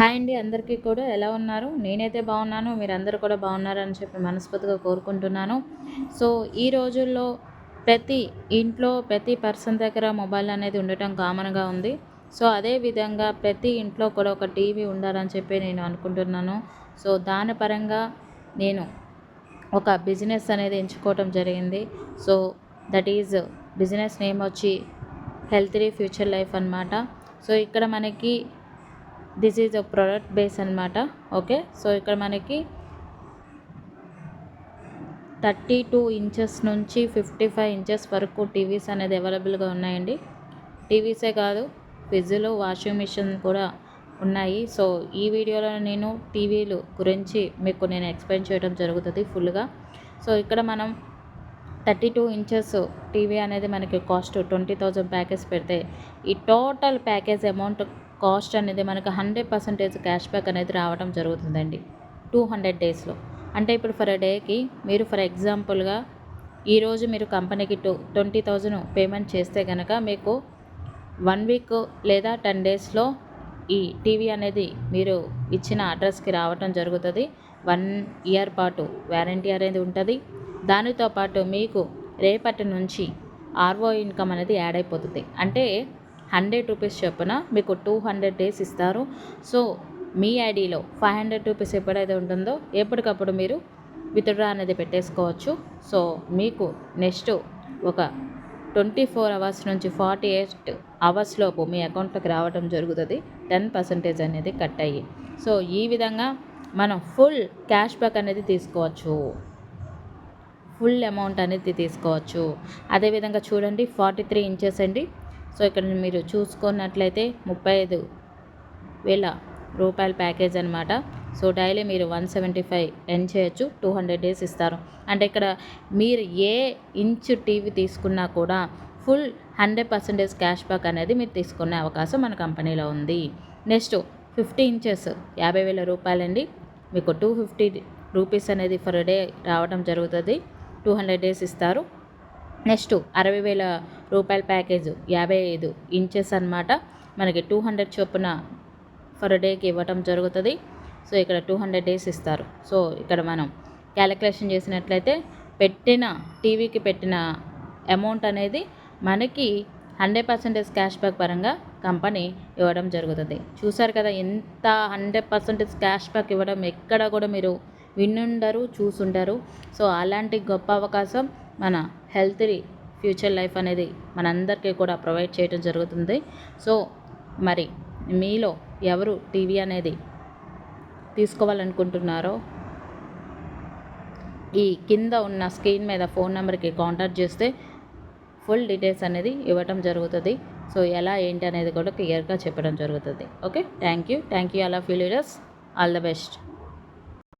Hi అండి అందరికీ కూడా ఎలా ఉన్నారు? నేనైతే బాగున్నాను మీరందరూ కూడా బాగున్నారని చెప్పి మనస్ఫూర్తిగా కోరుకుంటున్నాను. సో ఈ రోజుల్లో ప్రతి ఇంట్లో ప్రతి పర్సన్ దగ్గర మొబైల్ అనేది ఉండటం కామన్గా ఉంది. సో అదే విధంగా ప్రతి ఇంట్లో కూడా ఒక టీవీ ఉండాలని చెప్పి నేను అనుకుంటున్నాను. సో దాని పరంగా నేను ఒక బిజినెస్ అనేది ఎంచుకోవటం జరిగింది. So that is business name వచ్చి హెల్తీ ఫ్యూచర్ లైఫ్ అనమాట సో ఇక్కడ మనకి this is a product base అనమాట ఓకే సో ఇక్కడ మనకి థర్టీ టూ ఇంచెస్ నుంచి ఫిఫ్టీ ఫైవ్ ఇంచెస్ వరకు టీవీస్ అనేది అవైలబుల్గా ఉన్నాయండి. టీవీసే కాదు ఫ్రిడ్జ్లు వాషింగ్ మిషన్ కూడా ఉన్నాయి. సో ఈ వీడియోలో నేను టీవీలు గురించి మీకు నేను ఎక్స్ప్లెయిన్ చేయడం జరుగుతుంది ఫుల్గా సో ఇక్కడ మనం థర్టీ టూ ఇంచెస్ టీవీ అనేది మనకి కాస్ట్ ట్వంటీ థౌజండ్ ప్యాకేజ్ పెడితే ఈ టోటల్ ప్యాకేజ్ అమౌంట్ కాస్ట్ అనేది మనకు హండ్రెడ్ పర్సెంటేజ్ క్యాష్ బ్యాక్ అనేది రావడం జరుగుతుందండి. టూ హండ్రెడ్ డేస్లో. అంటే ఇప్పుడు ఫర్ డేకి మీరు ఫర్ ఎగ్జాంపుల్గా ఈరోజు మీరు కంపెనీకి టూ ట్వంటీ థౌజండ్ పేమెంట్ చేస్తే కనుక మీకు వన్ వీక్ లేదా టెన్ డేస్లో ఈ టీవీ అనేది మీరు ఇచ్చిన అడ్రస్కి రావటం జరుగుతుంది. వన్ ఇయర్ పాటు వ్యారంటీ అనేది ఉంటుంది. దానితో పాటు మీకు రేపటి నుంచి ఆర్ఓ ఇన్కమ్ అనేది యాడ్ అయిపోతుంది. అంటే హండ్రెడ్ రూపీస్ చొప్పున మీకు టూ హండ్రెడ్ డేస్ ఇస్తారు. సో మీ ఐడిలో ఫైవ్ హండ్రెడ్ రూపీస్ ఎప్పుడైతే ఉంటుందో ఎప్పటికప్పుడు మీరు విత్డ్రా అనేది పెట్టేసుకోవచ్చు. సో మీకు నెక్స్ట్ ఒక ట్వంటీ ఫోర్ అవర్స్ నుంచి ఫార్టీ ఎయిట్ అవర్స్ లోపు మీ అకౌంట్లోకి రావడం జరుగుతుంది. టెన్ పర్సెంటేజ్ అనేది కట్ అయ్యి. సో ఈ విధంగా మనం ఫుల్ క్యాష్ బ్యాక్ అనేది తీసుకోవచ్చు. ఫుల్ అమౌంట్ అనేది తీసుకోవచ్చు. అదేవిధంగా చూడండి ఫార్టీ త్రీ ఇంచెస్ అండి. సో ఇక్కడ మీరు చూసుకున్నట్లయితే ముప్పై ఐదు వేల రూపాయల ప్యాకేజ్ అనమాట సో డైలీ మీరు వన్ సెవెంటీ ఫైవ్ ఎన్ చేయొచ్చు టూ హండ్రెడ్ డేస్ ఇస్తారు. అంటే ఇక్కడ మీరు ఏ ఇంచ్ టీవీ తీసుకున్నా కూడా full hundred percentage cash back అనేది మీరు తీసుకునే అవకాశం మన కంపెనీలో ఉంది. నెక్స్ట్ ఫిఫ్టీ ఇంచెస్ యాభై వేల రూపాయలండి. మీకు టూ ఫిఫ్టీ రూపీస్ అనేది ఫర్ డే రావడం జరుగుతుంది. టూ హండ్రెడ్ డేస్ ఇస్తారు. నెక్స్ట్ అరవై వేల రూపాయల ప్యాకేజ్ యాభై ఐదు ఇంచెస్ అనమాట మనకి టూ హండ్రెడ్ చొప్పున ఫర్ డేకి ఇవ్వటం జరుగుతుంది. సో ఇక్కడ టూ హండ్రెడ్ డేస్ ఇస్తారు. సో ఇక్కడ మనం క్యాలిక్యులేషన్ చేసినట్లయితే పెట్టిన టీవీకి పెట్టిన అమౌంట్ అనేది మనకి హండ్రెడ్ పర్సెంటేజ్ క్యాష్ బ్యాక్ పరంగా కంపెనీ ఇవ్వడం జరుగుతుంది. చూసారు కదా ఎంత హండ్రెడ్ పర్సెంటేజ్ క్యాష్ బ్యాక్ ఇవ్వడం ఎక్కడ కూడా మీరు వినుండరు చూసుండరు. సో అలాంటి గొప్ప అవకాశం మన హెల్తీ ఫ్యూచర్ లైఫ్ అనేది మనందరికీ కూడా ప్రొవైడ్ చేయడం జరుగుతుంది. సో మరి మీలో ఎవరు టీవీ అనేది తీసుకోవాలనుకుంటున్నారో ఈ కింద ఉన్న స్క్రీన్ మీద ఫోన్ నెంబర్కి కాంటాక్ట్ చేస్తే ఫుల్ డీటెయిల్స్ అనేది ఇవ్వటం జరుగుతుంది. సో ఎలా ఏంటి అనేది కూడా క్లియర్గా చెప్పడం జరుగుతుంది. Okay? Thank you thank you అలా ఫీల్ ఆల్ ద బెస్ట్.